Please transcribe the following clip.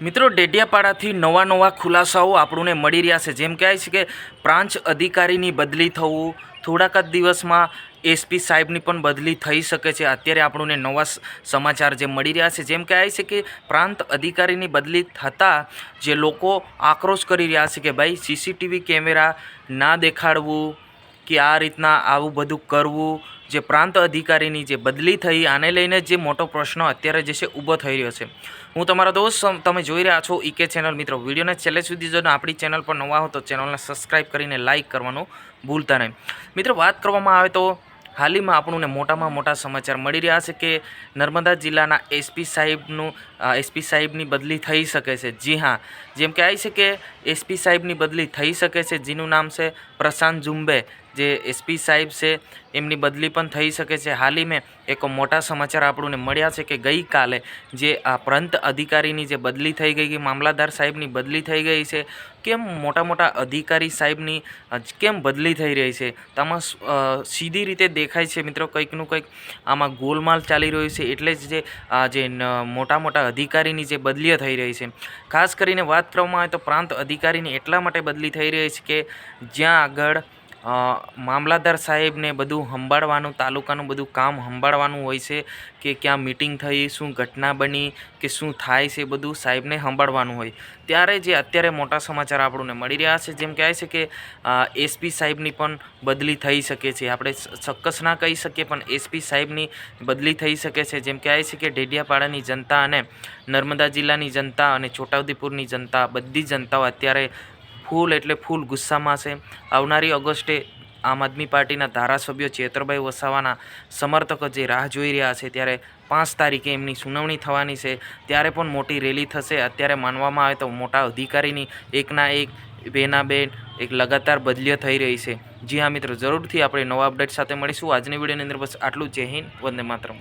મિત્રો, ડેડિયાપાડાથી નવા નવા ખુલાસાઓ આપણને મળી રહ્યા છે. જેમ કહેવાય છે કે પ્રાંત અધિકારીની બદલી થવું, થોડાક જ દિવસમાં એસપી સાહેબની પણ બદલી થઈ શકે છે. અત્યારે આપણને નવા સમાચાર જે મળી રહ્યા છે. જેમ કહેવાય છે કે પ્રાંત અધિકારીની બદલી થતાં જે લોકો આક્રોશ કરી રહ્યા છે કે ભાઈ સીસીટીવી કેમેરા ના દેખાડવું કે આ રીતના આવું બધું કરવું, જે પ્રાંત અધિકારીની જે બદલી થઈ, આને લઈને જે મોટો પ્રશ્ન અત્યારે જે છે ઊભો થઈ રહ્યો છે. હું તમારા દોસ્ત તમે જોઈ રહ્યા છો ઈકે ચેનલ. મિત્રો, વિડીયોને છેલ્લે સુધી જો આપણી ચેનલ પર નવા હો તો ચેનલને સબસ્ક્રાઈબ કરીને લાઇક કરવાનું ભૂલતા નહીં. મિત્રો, વાત કરવામાં આવે તો હાલમાં આપણને મોટામાં મોટા સમાચાર મળી રહ્યા છે કે નર્મદા જિલ્લાના એસપી સાહેબનું એસપી સાહેબની બદલી થઈ શકે છે. જી હા. જેમ કે આવી છે કે એસપી સાહેબની બદલી થઈ શકે છે, જેનું નામ છે પ્રશાંત ઝુંબે. જે એસપી સાહેબ છે, એમની બદલી પણ થઈ શકે છે. હાલીમાં એક મોટા સમાચાર આપણને મળ્યા છે કે ગઈકાલે જે આ પ્રાંત અધિકારીની જે બદલી થઈ ગઈ મામલાદાર સાહેબની બદલી થઈ ગઈ છે, કેમ મોટા મોટા અધિકારી સાહેબની કેમ બદલી થઈ રહી છે? તેમાં સીધી રીતે દેખાય છે મિત્રો કંઈકનું કંઈક આમાં ગોલમાલ ચાલી રહ્યું છે, એટલે જ જે જે મોટા મોટા અધિકારીની જે બદલીઓ થઈ રહી છે. ખાસ કરીને વાત કરવામાં આવે તો પ્રાંત અધિકારીની એટલા માટે બદલી થઈ રહી છે કે જ્યાં આગળ અ, મામલાદાર સાહેબને બધું સંભાળવાનું તાલુકાનું બધું કામ સંભાળવાનું હોય છે કે ક્યાં મિટિંગ થઈ શું ઘટના બની કે શું થાય છે બધું સાહેબને સંભાળવાનું હોય. ત્યારે જે અત્યારે મોટા સમાચાર આપણને મળી રહ્યા છે જેમ કહેવાય છે કે એસપી સાહેબની પણ બદલી થઈ શકે છે. આપણે ચોક્કસ ના કહી શકીએ પણ એસપી સાહેબની બદલી થઈ શકે છે. જેમ કહેવાય છે કે ડેડિયાપાડાની જનતા અને નર્મદા જિલ્લાની જનતા અને છોટાઉદેપુરની જનતા બધી જનતાઓ અત્યારે ફૂલ એટલે ફૂલ ગુસ્સામાં છે. આવનારી ઓગસ્ટે આમ આદમી પાર્ટીના ધારાસભ્યો ચેતરભાઈ વસાવાના સમર્થકો જે રાહ જોઈ રહ્યા છે ત્યારે પાંચ તારીખે એમની સુનાવણી થવાની છે. ત્યારે પણ મોટી રેલી થશે. અત્યારે માનવામાં આવે તો મોટા અધિકારીની એકના એક, બેના બેન એક લગાતાર બદલીઓ થઈ રહી છે. જી હા મિત્રો, જરૂરથી આપણે નવા અપડેટ સાથે મળીશું. આજની વિડીયોની અંદર બસ આટલું. જય હિન્દ. વંદે માતરમ.